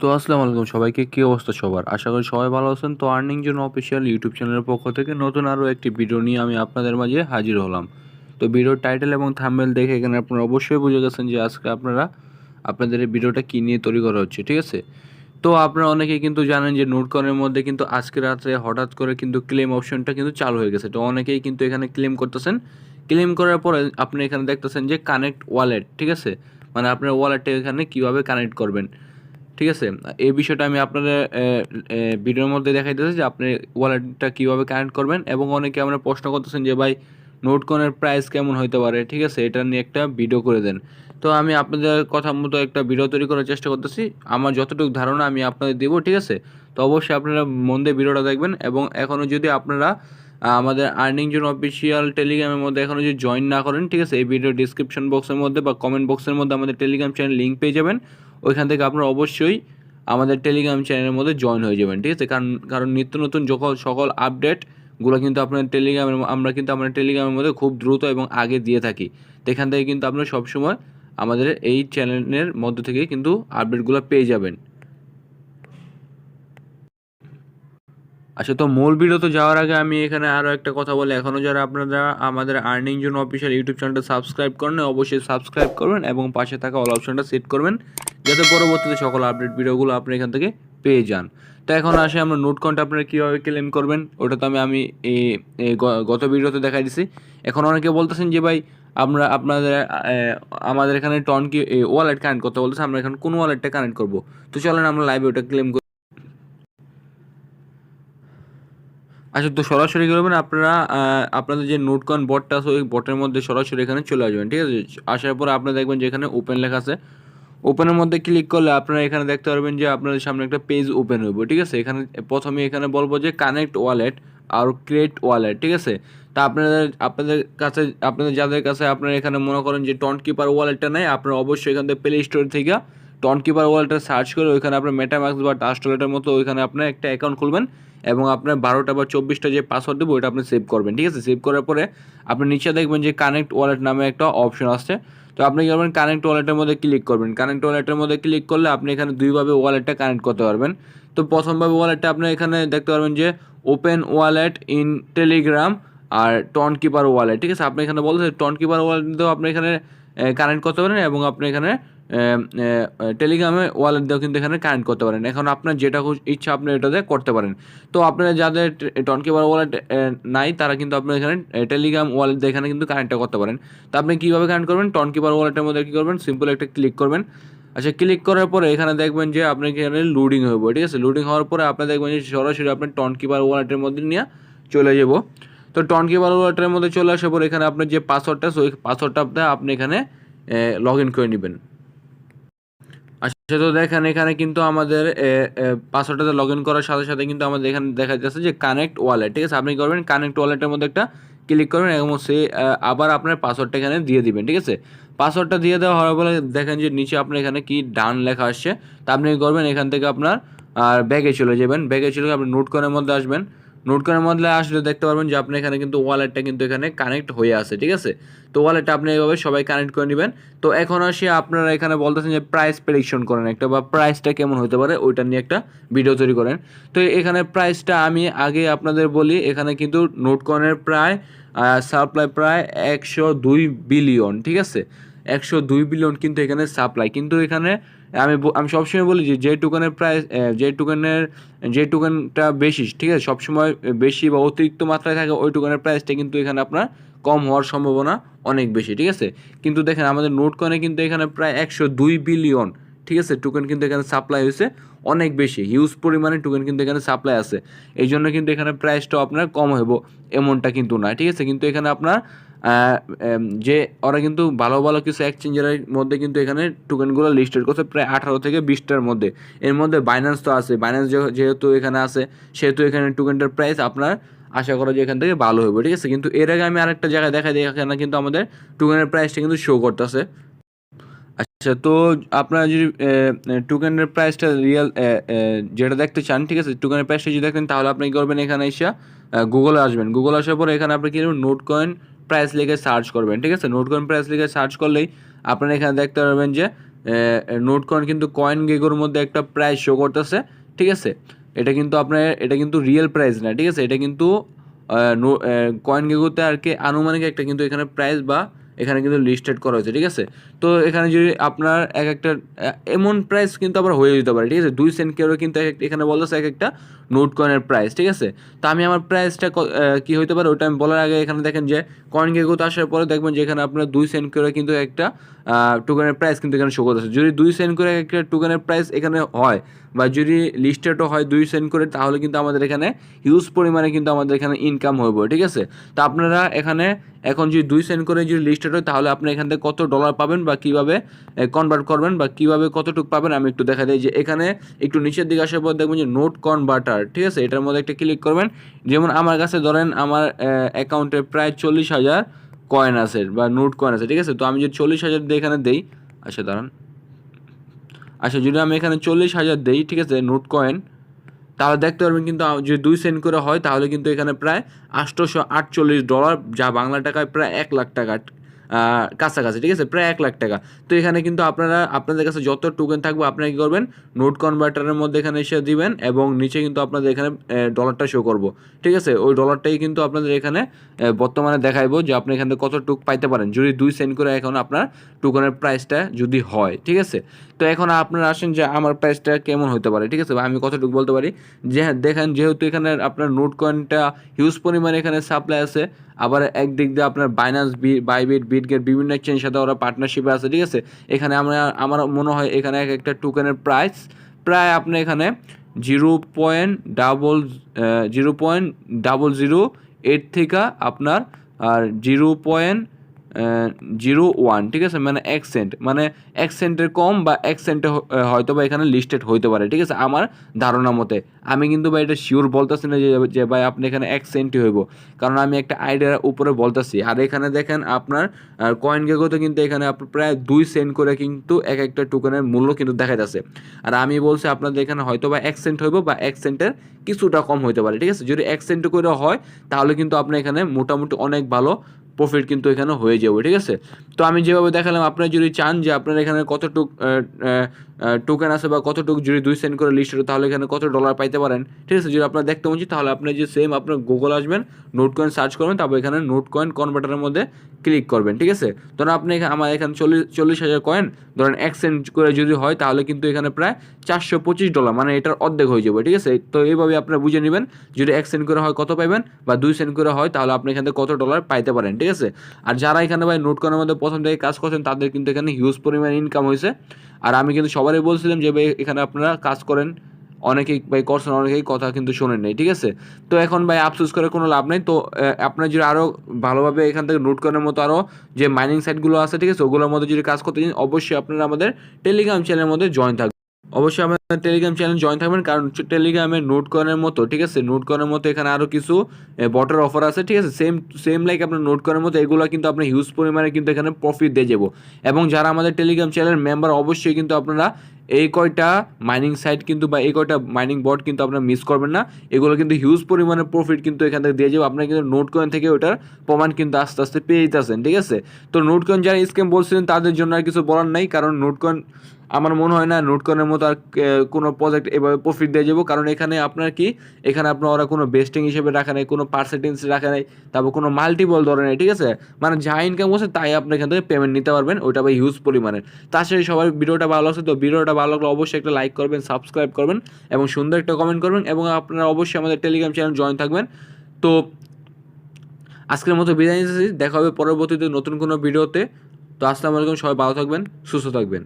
তো আসসালামু আলাইকুম সবাইকে, কী অবস্থা সবার? আশা করি সবাই ভালো আছেন। তো আর্নিং জন্য অফিসিয়াল ইউটিউব চ্যানেলের পক্ষ থেকে নতুন আরও একটি ভিডিও নিয়ে আমি আপনাদের মাঝে হাজির হলাম। তো ভিডিওর টাইটেল এবং থাম্বনেল দেখে এখানে আপনারা অবশ্যই বুঝে গেছেন যে আজকে আপনারা আপনাদের এই ভিডিওটা কী নিয়ে তৈরি করা হচ্ছে, ঠিক আছে? তো আপনারা অনেকেই কিন্তু জানেন যে নোটকনের মধ্যে কিন্তু আজকে রাত্রে হঠাৎ করে কিন্তু ক্লেম অপশনটা কিন্তু চালু হয়ে গেছে। তো অনেকেই কিন্তু এখানে ক্লেম করতেছেন। ক্লেম করার পরে আপনি এখানে দেখতেছেন যে কানেক্ট ওয়ালেট ঠিক আছে? মানে আপনার ওয়ালেটটা এখানে কীভাবে কানেক্ট করবেন। ঠিক আছে? এই বিষয়টা আমি আপনাদের ভিডিওর মধ্যে দেখাই দেখাইতেছি যে আপনি ওয়ালেটটা কীভাবে কানেক্ট করবেন এবং অনেকে আমরা প্রশ্ন করতেছেন যে, ভাই নোটকনের প্রাইস কেমন হতে পারে? ঠিক আছে? এটা নিয়ে একটা ভিডিও করে দেন। তো আমি আপনাদের কথা মতো একটা ভিডিও তৈরি করার চেষ্টা করতেছি। আমার যতটুকু ধারণা আমি আপনাদের দেবো, ঠিক আছে? তো অবশ্যই আপনারা মন দিয়ে ভিডিওটা দেখবেন এবং এখনও যদি আপনারা আমাদের আর্নিং জন্য অফিসিয়াল টেলিগ্রামের মধ্যে এখনও যদি জয়েন না করেন, ঠিক আছে? এই ভিডিও ডিসক্রিপশন বক্সের মধ্যে বা কমেন্ট বক্সের মধ্যে আমাদের টেলিগ্রাম চ্যানেল লিঙ্ক পেয়ে যাবেন। ওইখান থেকে আপনারা অবশ্যই আমাদের টেলিগ্রাম চ্যানেলের মধ্যে জয়েন হয়ে যাবেন, ঠিক আছে? কারণ কারণ নিত্য নতুন যখন সকল আপডেটগুলো কিন্তু আপনার টেলিগ্রামের আমরা কিন্তু আমাদের টেলিগ্রামের মধ্যে খুব দ্রুত এবং আগে দিয়ে থাকি। তো এখান থেকে কিন্তু আপনারা সবসময় আমাদের এই চ্যানেলের মধ্য থেকে কিন্তু আপডেটগুলো পেয়ে যাবেন। আচ্ছা তো মূল ভিডিওতে যাওয়ার আগে আমি এখানে আরও একটা কথা বলি। এখনও যারা আপনারা আমাদের আর্নিং জন্য অফিসিয়াল ইউটিউব চ্যানেলটা সাবস্ক্রাইব করেন অবশ্যই সাবস্ক্রাইব করবেন এবং পাশে থাকা অল অপশনটা সেট করবেন, যাতে পরবর্তীতে সকল আপডেট ভিডিওগুলো আপনি এখান থেকে পেয়ে যান। তো এখন আসে আমরা নোট কন্ট আপনারা কীভাবে ক্লেম করবেন, ওটা তো আমি আমি গত ভিডিওতে দেখাই দিছি। এখন অনেকে বলতেছেন যে ভাই, আমরা আপনাদের আমাদের এখানে টন কি ওয়ালেট কানেক্ট করতে বলতেছে, আমরা এখন কোন ওয়ালেটটা কানেক্ট করব? তো চলেন আমরা লাইভে ওটা ক্লেম আচ্ছা তো সরাসরি করবেন? আপনারা আপনাদের যে নোটকন বটটা আছে, ওই বটের মধ্যে সরাসরি এখানে চলে আসবেন, ঠিক আছে? আসার পর আপনারা দেখবেন যে এখানে ওপেন লেখা আছে। ওপেনের মধ্যে ক্লিক করলে আপনারা এখানে দেখতে পারবেন যে আপনাদের সামনে একটা পেজ ওপেন হইব, ঠিক আছে? এখানে, প্রথমে এখানে বলব যে কানেক্ট ওয়ালেট আর ক্রিয়েট ওয়ালেট ঠিক আছে? তা আপনাদের আপনাদের কাছে, আপনাদের যাদের কাছে আপনারা এখানে মনে করেন যে টন কিপার ওয়ালেটটা নেই, আপনারা অবশ্যই এখান থেকে প্লে স্টোর থেকে টন কিপার ওয়ালেটটা সার্চ করে ওইখানে আপনার মেটামাক্স বা টাস্ট ওয়ালেটের মতো ওইখানে আপনার একটা অ্যাকাউন্ট খুলবেন এবং আপনার বারোটা বা চব্বিশটা যে পাসওয়ার্ড দেবো ওইটা আপনি সেভ করবেন, ঠিক আছে? সেভ করার পরে আপনি নিচে দেখবেন যে কানেক্ট ওয়ালেট নামে একটা অপশন আসছে। তো আপনি কি করবেন? কানেক্ট ওয়ালেটের মধ্যে ক্লিক করবেন। কানেক্ট ওয়ালেটের মধ্যে ক্লিক করলে আপনি এখানে দুইভাবে ওয়ালেটটা কানেক্ট করতে পারবেন। তো প্রথমভাবে ওয়ালেটটা আপনি এখানে দেখতে পারবেন যে ওপেন ওয়ালেট ইন টেলিগ্রাম আর টন কিপার ওয়ালেট ঠিক আছে? আপনি এখানে বলতে টন কিপার ওয়ালেট আপনি এখানে কানেক্ট করতে পারেন এবং আপনি এখানে টেলিগ্রামে ওয়ালেট দিয়েও কিন্তু এখানে কানেক্ট করতে পারেন। এখন আপনার যেটা ইচ্ছা আপনি এটাতে করতে পারেন। তো আপনারা যাদের টন কিপার ওয়ালেট নাই, তারা কিন্তু আপনার এখানে টেলিগ্রাম ওয়ালেট দিয়ে এখানে কিন্তু কানেক্টটা করতে পারেন। তো আপনি কীভাবে কানেক্ট করবেন? টন কিপার ওয়ালেটের মধ্যে কী করবেন? সিম্পল একটা ক্লিক করবেন। আচ্ছা ক্লিক করার পরে এখানে দেখবেন যে আপনার এখানে লোডিং হইব, ঠিক আছে? লোডিং হওয়ার পরে আপনি দেখবেন যে সরাসরি আপনার টন কিপার ওয়ালেটের মধ্যে নিয়ে চলে যাব। তো টন কিপার ওয়ালেটের মধ্যে চলে আসার পরে এখানে আপনার যে পাসওয়ার্ডটা ওই পাসওয়ার্ডটা আপনি এখানে লগ ইন করে নেবেন। আচ্ছা তো দেখেন, এখানে কিন্তু আমাদের পাসওয়ার্ডটাতে লগ ইন করার সাথে সাথে কিন্তু আমাদের এখানে দেখা যাচ্ছে যে কানেক্ট ওয়ালেট ঠিক আছে? আপনি করবেন? কানেক্ট ওয়ালেটের মধ্যে একটা ক্লিক করবেন এবং সে আবার আপনার পাসওয়ার্ডটা এখানে দিয়ে দিবেন, ঠিক আছে? পাসওয়ার্ডটা দিয়ে দেওয়া হওয়ার পরে দেখেন যে নিচে আপনার এখানে কি ডান লেখা আসছে। তা আপনি করবেন? এখান থেকে আপনার, আর ব্যাগে চলে যাবেন। ব্যাগে চলে আপনি নোট করার মধ্যে আসবেন। নোট করার মধ্যে আসলে দেখতে পারবেন যে আপনি এখানে কিন্তু ওয়ালেটটা কিন্তু এখানে কানেক্ট হয়ে আছে, ঠিক আছে? তো ওয়ালেটটা আপনি এইভাবে সবাই কানেক্ট করে নেবেন। তো এখন আসি আপনারা এখানে বলতেছেন যে প্রাইস প্রেডিকশন করেন একটা বা প্রাইসটা কেমন হতে পারে, ওইটা নিয়ে একটা ভিডিও তৈরি করেন। তো এখানে প্রাইসটা আমি আগে আপনাদের বলি, এখানে কিন্তু নোটকনের প্রায় সাপ্লাই প্রায় একশো দুই বিলিয়ন ঠিক আছে? একশো দুই বিলিয়ন কিন্তু এখানে সাপ্লাই কিন্তু এখানে আমি আমি সবসময় বলি যে যে টোকেনের প্রাইস যে টোকেনের যে টোকেনটা বেশি, ঠিক আছে? সবসময় বেশি বা অতিরিক্ত মাত্রায় থাকে, ওই টোকেনের প্রাইসটা কিন্তু এখানে আপনার কম হওয়ার সম্ভাবনা অনেক বেশি, ঠিক আছে? কিন্তু দেখেন, আমাদের নোট কয়েনে কিন্তু এখানে প্রায় একশো দুই বিলিয়ন ঠিক আছে? টোকেন কিন্তু এখানে সাপ্লাই হয়েছে অনেক বেশি হিউজ পরিমাণে টোকেন কিন্তু এখানে সাপ্লাই আছে। এই জন্য কিন্তু এখানে প্রাইসটাও আপনার কম হইব, এমনটা কিন্তু না, ঠিক আছে? কিন্তু এখানে আপনার যে ওরা কিন্তু ভালো ভালো কিছু এক্সচেঞ্জের মধ্যে কিন্তু এখানে টোকেনগুলো লিস্টেড করছে প্রায় আঠারো থেকে বিশটার মধ্যে। এর মধ্যে বাইন্যান্স তো আছে। বাইন্যান্স যেহেতু এখানে আছে, সেহেতু এখানে টোকেনটার প্রাইস আপনার আশা করা যে এখান থেকে ভালো হবে, ঠিক আছে? কিন্তু এর আগে আমি আরেকটা জায়গায় দেখা দিই, এখানে কিন্তু আমাদের টোকেনের প্রাইসটা কিন্তু শো করতেছে। আচ্ছা তো আপনারা যদি টোকেনের প্রাইসটা রিয়েল যেটা দেখতে চান, ঠিক আছে? টোকেনের প্রাইসটা যদি দেখেন, তাহলে আপনি কি করবেন এখানে এসে গুগলে আসবেন। গুগল আসার পরে এখানে আপনি কি নোট কয়েন প্রাইস লিখে সার্চ করবেন, ঠিক আছে? নোট কয়েন প্রাইস লিখে সার্চ করলেই আপনারা এখানে দেখতে পারবেন যে নোট কয়েন কিন্তু কয়েন গেগোর মধ্যে একটা প্রাইস শো করতেছে, ঠিক আছে? এটা কিন্তু আপনার, এটা কিন্তু রিয়েল প্রাইস না, ঠিক আছে? এটা কিন্তু কয়েন গেগোতে আর কি আনুমানিক একটা কিন্তু এখানে প্রাইস বা এখানে কিন্তু লিস্টেড করা হয়েছে, ঠিক আছে? তো এখানে যদি আপনার এক একটা এমন প্রাইস কিন্তু আবার হয়ে যেতে পারে, ঠিক আছে? দুই সেন্ট কেউ কিন্তু এখানে বলতেছে এক একটা নোট কয়েনের প্রাইস ঠিক আছে? তা আমি আমার প্রাইসটা কি হইতে পারে? ওটা আমি বলার আগে এখানে দেখেন যে কয়েন গেগোতে আসার পরে দেখবেন যে এখানে আপনার দুই সেন্ট কেউ কিন্তু একটা টোকেনের প্রাইস কিন্তু এখানে শো করতেছে। যদি দুই সেন্ট করে একটা টোকেনের প্রাইস এখানে হয় বা যদি লিস্টেডও হয় দুই সেন্ট করে, তাহলে কিন্তু আমাদের এখানে হিউজ পরিমাণে কিন্তু আমাদের এখানে ইনকাম হইব, ঠিক আছে? তো আপনারা এখানে এখন যদি দুই সেন্ট করে যদি লিস্টেড হয়, তাহলে আপনি এখান থেকে কত ডলার পাবেন বা কীভাবে কনভার্ট করবেন বা কীভাবে কতটুকু পাবেন, আমি একটু দেখা দিই। যে এখানে একটু নিচের দিকে আসার পর দেখবেন যে নোট কনভার্টার ঠিক আছে? এটার মধ্যে একটা ক্লিক করবেন। যেমন আমার কাছে ধরেন আমার অ্যাকাউন্টে প্রায় চল্লিশ হাজার কয়েন আছে বা নোট কয়েন আছে, ঠিক আছে? তো আমি যদি চল্লিশ হাজার দিয়ে এখানে দেই আচ্ছা দাঁড়ান। আচ্ছা যদি আমি এখানে চল্লিশ হাজার দিই, ঠিক আছে নোট কয়েন তাহলে দেখতে পারবেন কিন্তু যদি দুই সেন্ট করে হয়, তাহলে কিন্তু এখানে প্রায় আটশোশো আটচল্লিশ ডলার যা বাংলা টাকায় প্রায় এক লাখ টাকা কাছাকাছি ঠিক আছে? প্রায় এক লাখ টাকা। তো এখানে কিন্তু আপনারা আপনাদের কাছে যত টোকেন থাকবে আপনারা কী করবেন? নোট কনভার্টারের মধ্যে এখানে এসে দিবেন এবং নিচে কিন্তু আপনাদের এখানে ডলারটা শো করব। ঠিক আছে? ওই ডলারটাই কিন্তু আপনাদের এখানে বর্তমানে দেখাইবো যে আপনি এখান কত টুক পাইতে পারেন। যদি দুই সেন্ট করে এখন আপনার টোকেনের প্রাইসটা যদি হয় ঠিক আছে? তো এখন আপনারা আসেন যে আমার প্রাইসটা কেমন হতে পারে ঠিক আছে? আমি কতটুকু বলতে পারি? যে হ্যাঁ, দেখেন যেহেতু এখানে আপনার নোট কয়েনটা হিউজ পরিমাণে এখানে সাপ্লাই আছে আবার একদিক দিয়ে আপনার বাইনান্স বি বাইবিট বিটগেট বিভিন্ন এক্সচেঞ্জের সাথে ওরা পার্টনারশিপে আছে, ঠিক আছে? এখানে আমরা, আমার মনে হয় এখানে এক একটা টোকেনের প্রাইস প্রায় আপনি এখানে zero point double zero point double zero eight থেকে আপনার, আর জিরো পয়েন্ট জিরো ওয়ান, ঠিক আছে? মানে এক সেন্ট মানে এক সেন্টের কম বা এক সেন্টে হয়তো বা এখানে লিস্টেড হইতে পারে, ঠিক আছে? আমার ধারণা মতে। আমি কিন্তু ভাই এটা শিওর বলতেছি না যে ভাই আপনি এখানে এক সেন্টই হইব। কারণ আমি একটা আইডিয়ার উপরে বলতেছি। আর এখানে দেখেন আপনার কয়েন গেগোতে কিন্তু এখানে আপনার প্রায় দুই সেন্ট করে কিন্তু এক একটা টোকেনের মূল্য কিন্তু দেখা যাচ্ছে আর আমি বলছি আপনাদের এখানে হয়তো বা এক সেন্ট হইব বা এক সেন্টের কিছুটা কম হইতে পারে, ঠিক আছে? যদি এক সেন্ট করে হয়, তাহলে কিন্তু আপনি এখানে মোটামুটি অনেক ভালো প্রফিট কিন্তু এখানে হয়ে যাবে, ঠিক আছে? তো আমি যেভাবে দেখালাম, আপনারা যদি চান যে আপনার এখানে কতটুক টোকেন আছে বা কতটুক যদি দুই সেন্ট করে লিস্ট তাহলে এখানে কত ডলার পাইতে পারেন, ঠিক আছে? যদি আপনার দেখতে মন তাহলে আপনি যে সেম আপনার গুগল আসবেন নোট কয়েন সার্চ করবেন, তারপর এখানে নোট কয়েন কনভার্টারের মধ্যে ক্লিক করবেন, ঠিক আছে? ধরুন আপনি আমার এখানে চল্লিশ চল্লিশ হাজার কয়েন ধরেন এক সেন্ট করে যদি হয়, তাহলে কিন্তু এখানে প্রায় চারশো পঁচিশ ডলার মানে এটার অর্ধেক হয়ে যাবে, ঠিক আছে? তো এইভাবে আপনারা বুঝে নেবেন, যদি এক সেন্ট করে হয় কত পাইবেন, বা দুই সেন্ট করে হয়, তাহলে আপনি এখান থেকে কত ডলার পাইতে পারেন ঠিক আছে? আর যারা এখানে ভাই নোট কয়েনের মধ্যে প্রথম থেকে কাজ করছেন, তাদের কিন্তু এখানে হিউজ পরিমাণ ইনকাম হয়েছে। আর আমি কিন্তু সবারই বলছিলাম যে ভাই, এখানে আপনারা কাজ করেন। অনেকেই ভাই করছেন, অনেকেই কথা কিন্তু শোনেন নাই, ঠিক আছে? তো এখন ভাই আফসোস করে কোনো লাভ নেই। তো আপনার যদি আরও ভালোভাবে এখান থেকে নোট করার মতো আরও যে মাইনিং সাইটগুলো আছে, ঠিক আছে? ওগুলোর মধ্যে যদি কাজ করতে চান, অবশ্যই আপনারা আমাদের টেলিগ্রাম চ্যানেলের মধ্যে জয়েন থাকবেন। অবশ্যই আমাদের টেলিগ্রাম চ্যানেল জয়েন থাকবেন, কারণ টেলিগ্রামে নোট করার মতো, ঠিক আছে? নোট করার মতো এখানে আরও কিছু বটার অফার আছে, ঠিক আছে? সেম সেম লাইক আপনার নোট করার মতো, এগুলো কিন্তু আপনার হিউজ পরিমাণে কিন্তু এখানে প্রফিট দিয়ে যাব। এবং যারা আমাদের টেলিগ্রাম চ্যানেলের মেম্বার অবশ্যই কিন্তু আপনারা এই কয়টা মাইনিং সাইট কিন্তু বা এই কয়টা মাইনিং বট কিন্তু আপনারা মিস করবেন না। এগুলো কিন্তু হিউজ পরিমাণে প্রফিট কিন্তু এখান থেকে দিয়ে যাবে। আপনারা কিন্তু নোট কয়েন থেকে ওটার প্রমাণ কিন্তু আস্তে আস্তে পেয়ে যেতেছেন ঠিক আছে? তো নোট কয়েন যারা স্ক্যাম বলছিলেন, তাদের জন্য আর কিছু বলার নাই, কারণ নোট কয়েন আমার মনে হয় না নোট কয়েনের মতো আর কোনো প্রজেক্ট এভাবে প্রফিট দিয়ে যাব। কারণ এখানে আপনার কি? এখানে আপনার ওরা কোনো বেস্টিং হিসেবে রাখা নেই, কোনো পার্সেন্টেজ রাখা নেই, তারপর কোনো মাল্টিপল ধরে নেই ঠিক আছে? মানে যা ইনকাম করছে তাই আপনি এখান থেকে পেমেন্ট নিতে পারবেন। ওইটা ভাই হিউজ পরিমাণের। তাছাড়া সবার ভিডিওটা ভালো লাগছে, তো ভিডিওটা ভালো লাগলে অবশ্যই একটা লাইক করবেন সাবস্ক্রাইব করবেন এবং সুন্দর একটা কমেন্ট করবেন এবং আপনারা অবশ্যই আমাদের টেলিগ্রাম চ্যানেল জয়েন থাকবেন। তো আজকের মতো বিদায় নিতেছি দেখা হবে পরবর্তীতে নতুন কোনো ভিডিওতে। তো আসসালামু আলাইকুম, সবাই ভালো থাকবেন, সুস্থ থাকবেন।